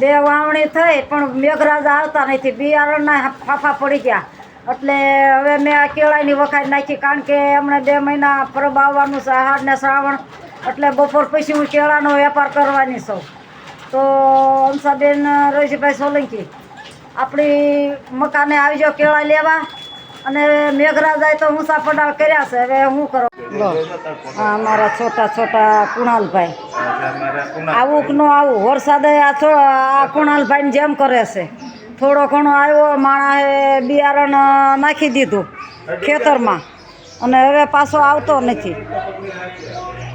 બે વાવણી થઈ, પણ મેઘરાજા આવતા નથી બિયારણના ફાફા પડી ગયા. એટલે હવે મેં આ કેળાની વખાઈ નાખી, કારણ કે હમણાં બે મહિના પરબ આવવાનું છે આહાર ને શ્રાવણ. એટલે બપોર પછી હું કેળાનો વેપાર કરવાની છું. તો હંસાબેન રોજીભાઈ સોલંકી, આપણી મકાને આવી જાઓ કેળા લેવા. અને મેઘરાજાએ તો ઊંચા કર્યા છે, હવે હું કરો? અમારા છોટા છોટા કુણાલભાઈ. આવું ન આવું વરસાદે આ આ કુણાલભાઈને જેમ કરે છે. થોડો ઘણો આવ્યો માણસે બિયારણ નાખી દીધું ખેતરમાં. અને હવે પાછો આવતો નથી.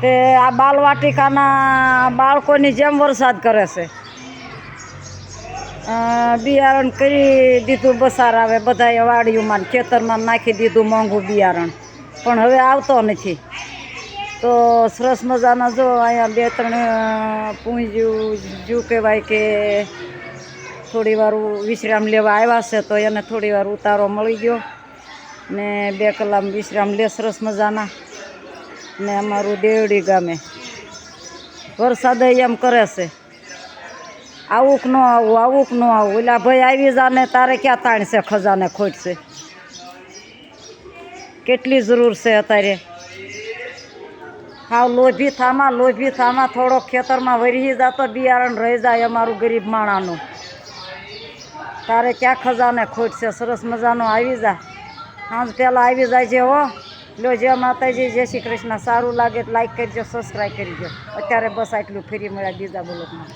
તે આ બાલવાટિકાના બાળકોની જેમ વરસાદ કરે છે. બિયારણ કરી દીધું બસાર આવે બધાએ વાડીઓમાં ખેતરમાં નાખી દીધું મોંઘું બિયારણ. પણ હવે આવતો નથી. તો સરસ મજાના જો અહીંયા બે ત્રણ પૂંજ્યું જુ કહેવાય કે થોડી વાર વિશ્રામ લેવા આવ્યા છે, તો એને થોડી વાર ઉતારો મળી ગયો. ને બે કલાક વિશ્રામ લે, સરસ મજાના. ને અમારું દેવડી ગામે. વરસાદ એમ કરે છે. આવું કે ન આવું આવું કે ન આવું. ઓલા ભાઈ આવી જાને, તારે ક્યાં તાણશે ખજાને ખોટશે કેટલી જરૂર છે અત્યારે? હાવ લોભી થામાં લોભી થામાં, થોડો ખેતરમાં વરી જાતો, બિયારણ રહી જાય અમારું ગરીબ માણાનું. તારે ક્યાં ખજાને ખોટ છે? સરસ મજાનો આવી જા. સાંજ પહેલાં આવી જાય છે હો. લો, જય માતાજી, જય શ્રી કૃષ્ણ. સારું લાગે લાઈક કરજો સબસ્ક્રાઈબ કરજો અત્યારે બસ આટલું. ફરી મળ્યા બીજા બ્લોકમાં